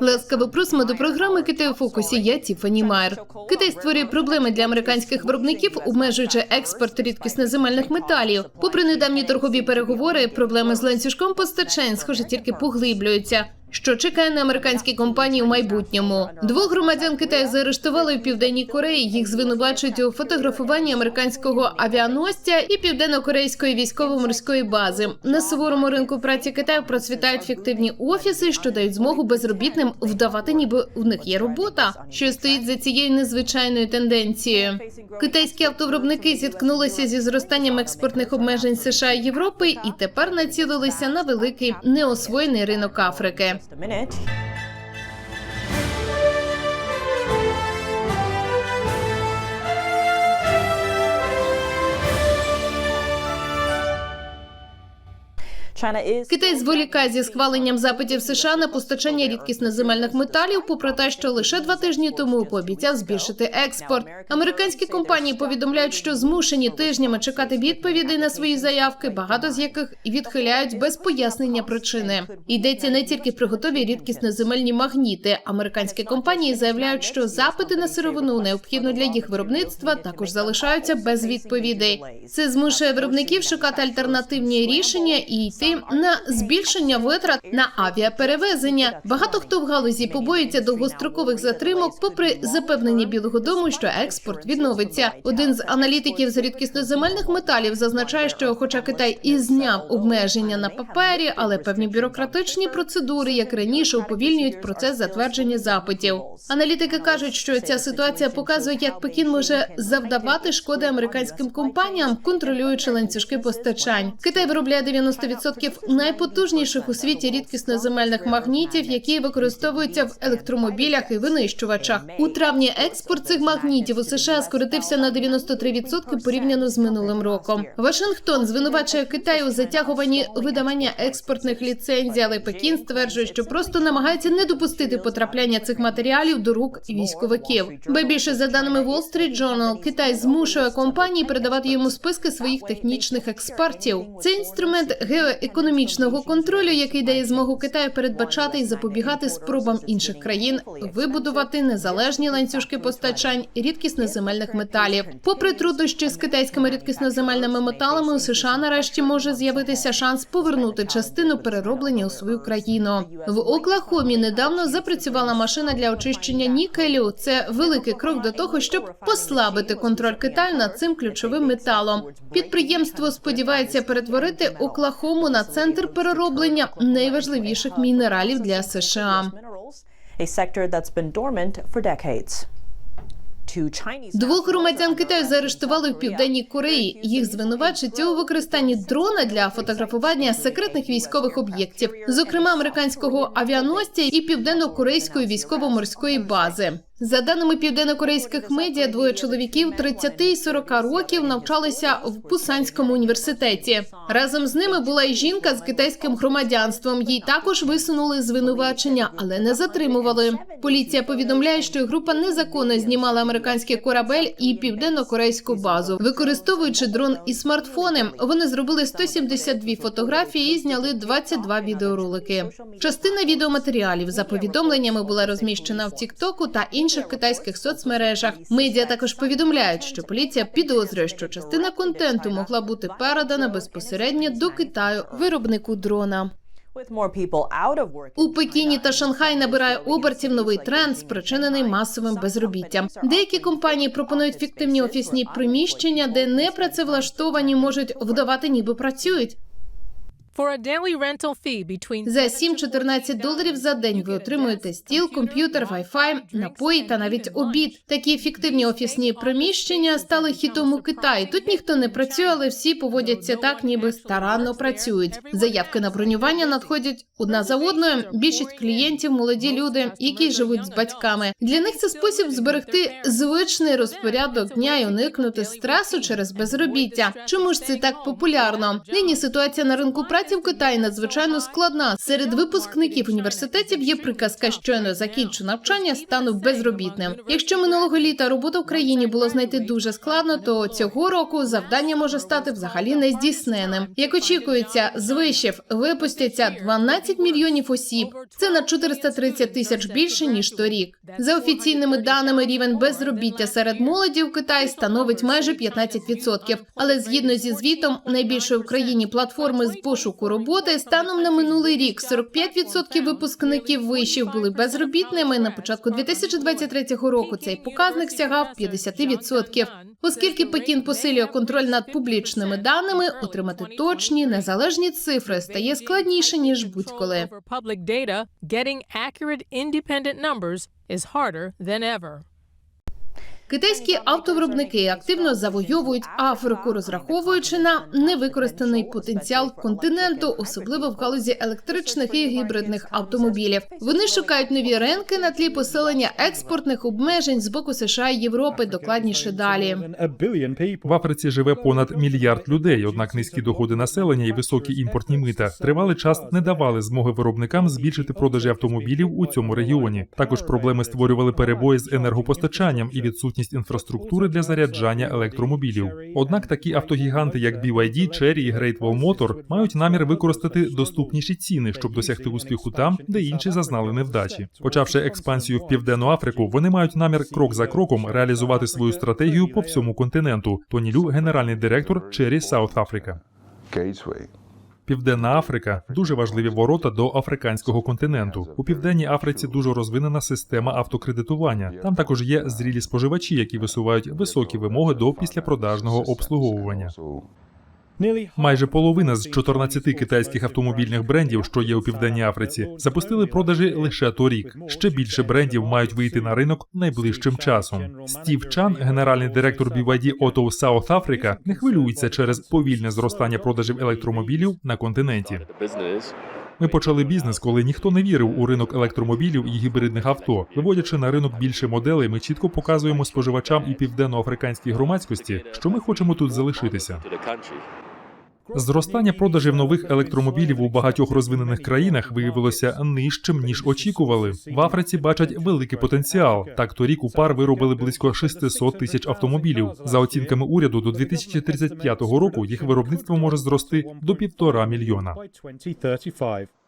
Ласкаво просимо до програми Китай у фокусі. Я Тіфані Майер. Китай створює проблеми для американських виробників, обмежуючи експорт рідкісних земельних металів. Попри недавні торгові переговори, проблеми з ланцюжком постачань, схоже, тільки поглиблюються. Що чекає на американські компанії в майбутньому? Двох громадян Китаю заарештували в південній Кореї. Їх звинувачують у фотографуванні американського авіаносця і південно-корейської військово-морської бази. На суворому ринку праці Китаю процвітають фіктивні офіси, що дають змогу безробітним вдавати, ніби в них є робота. Що стоїть за цією незвичайною тенденцією? Китайські автовиробники зіткнулися зі зростанням експортних обмежень США і Європи, і тепер націлилися на великий неосвоєний ринок Африки. Just a minute. Китай зволікає зі схваленням запитів США на постачання рідкісних земельних металів, попри те, що лише два тижні тому пообіцяв збільшити експорт. Американські компанії повідомляють, що змушені тижнями чекати відповідей на свої заявки, багато з яких відхиляють без пояснення причини. Йдеться не тільки про готові рідкісні земельні магніти. Американські компанії заявляють, що запити на сировину необхідну для їх виробництва також залишаються без відповідей. Це змушує виробників шукати альтернативні рішення і йти на збільшення витрат на авіаперевезення. Багато хто в галузі побоюється довгострокових затримок, попри запевнення Білого Дому, що експорт відновиться. Один з аналітиків з рідкісноземельних металів зазначає, що, хоча Китай і зняв обмеження на папері, але певні бюрократичні процедури, як раніше, уповільнюють процес затвердження запитів. Аналітики кажуть, що ця ситуація показує, як Пекін може завдавати шкоди американським компаніям, контролюючи ланцюжки постачань. Китай виробляє 90% найпотужніших у світі рідкісноземельних магнітів, які використовуються в електромобілях і винищувачах. У травні експорт цих магнітів у США скоротився на 93% порівняно з минулим роком. Вашингтон звинувачує Китай у затягуванні видавання експортних ліцензій, але Пекін стверджує, що просто намагається не допустити потрапляння цих матеріалів до рук військовиків. Ба більше за даними Wall Street Journal, Китай змушує компанії передавати йому списки своїх технічних експертів. Це інструмент геоекономічного контролю, який дає змогу Китаю передбачати і запобігати спробам інших країн вибудувати незалежні ланцюжки постачань рідкісноземельних металів. Попри труднощі з китайськими рідкісноземельними металами, у США нарешті може з'явитися шанс повернути частину перероблення у свою країну. В Оклахомі недавно запрацювала машина для очищення нікелю. Це великий крок до того, щоб послабити контроль Китаю над цим ключовим металом. Підприємство сподівається перетворити Оклахому на центр перероблення найважливіших мінералів для США. Двох громадян Китаю заарештували в південній Кореї. Їх звинувачують у використанні дрона для фотографування секретних військових об'єктів, зокрема американського авіаносця і південно-корейської військово-морської бази. За даними південно-корейських медіа, двоє чоловіків 30 і 40 років навчалися в Пусанському університеті. Разом з ними була й жінка з китайським громадянством. Їй також висунули звинувачення, але не затримували. Поліція повідомляє, що група незаконно знімала американський корабель і південно-корейську базу, використовуючи дрон і смартфони. Вони зробили 172 фотографії і зняли 22 відеоролики. Частина відеоматеріалів за повідомленнями була розміщена в Тіктоку та інших китайських соцмережах. Медіа також повідомляють, що поліція підозрює, що частина контенту могла бути передана безпосередньо до Китаю виробнику дрона. У Пекіні та Шанхай набирає обертів новий тренд, спричинений масовим безробіттям. Деякі компанії пропонують фіктивні офісні приміщення, де непрацевлаштовані можуть вдавати, ніби працюють. За 7-14 доларів за день ви отримуєте стіл, комп'ютер, вай-фай, напої та навіть обід. Такі фіктивні офісні приміщення стали хітом у Китаї. Тут ніхто не працює, але всі поводяться так, ніби старанно працюють. Заявки на бронювання надходять одна за одною. Більшість клієнтів молоді люди, які живуть з батьками. Для них це спосіб зберегти звичний розпорядок дня і уникнути стресу через безробіття. Чому ж це так популярно? Нині ситуація на ринку праці праці в Китаї надзвичайно складна. Серед випускників університетів є приказка, щойно закінчу навчання, стану безробітним. Якщо минулого літа роботу в країні було знайти дуже складно, то цього року завдання може стати взагалі нездійсненним. Як очікується, з вишів випустяться 12 мільйонів осіб. Це на 430 тисяч більше ніж торік. За офіційними даними, рівень безробіття серед молоді в Китаї становить майже 15%. Але згідно зі звітом найбільшої в країні платформи з пошуку роботи, станом на минулий рік 45% випускників вишів були безробітними. На початку 2023 року цей показник сягав 50%. Оскільки Пекін посилює контроль над публічними даними, отримати точні незалежні цифри стає складніше ніж будь-коли. Китайські автовиробники активно завойовують Африку, розраховуючи на невикористаний потенціал континенту, особливо в галузі електричних і гібридних автомобілів. Вони шукають нові ринки на тлі посилення експортних обмежень з боку США і Європи. Докладніше далі. В Африці живе понад мільярд людей, однак низькі доходи населення і високі імпортні мита тривалий час не давали змоги виробникам збільшити продажі автомобілів у цьому регіоні. Також проблеми створювали перебої з енергопостачанням і відсутність інфраструктури для заряджання електромобілів. Однак такі автогіганти, як BYD, Chery і Great Wall Motor, мають намір використати доступніші ціни, щоб досягти успіху там, де інші зазнали невдачі. Почавши експансію в південну Африку, вони мають намір крок за кроком реалізувати свою стратегію по всьому континенту. Тоні Лю, генеральний директор Chery South Africa. Південна Африка дуже важливі ворота до африканського континенту. У південній Африці дуже розвинена система автокредитування. Там також є зрілі споживачі, які висувають високі вимоги до післяпродажного обслуговування. Майже половина з 14 китайських автомобільних брендів, що є у південній Африці, запустили продажі лише торік. Ще більше брендів мають вийти на ринок найближчим часом. Стів Чан, генеральний директор BYD Auto South Africa, не хвилюється через повільне зростання продажів електромобілів на континенті. Ми почали бізнес, коли ніхто не вірив у ринок електромобілів і гібридних авто. Виводячи на ринок більше моделей, ми чітко показуємо споживачам і південноафриканській громадськості, що ми хочемо тут залишитися. Зростання продажів нових електромобілів у багатьох розвинених країнах виявилося нижчим ніж очікували. В Африці бачать великий потенціал. Так торік у пар виробили близько 600 тисяч автомобілів. За оцінками уряду, до 2035 року їх виробництво може зрости до півтора мільйона. by 2035.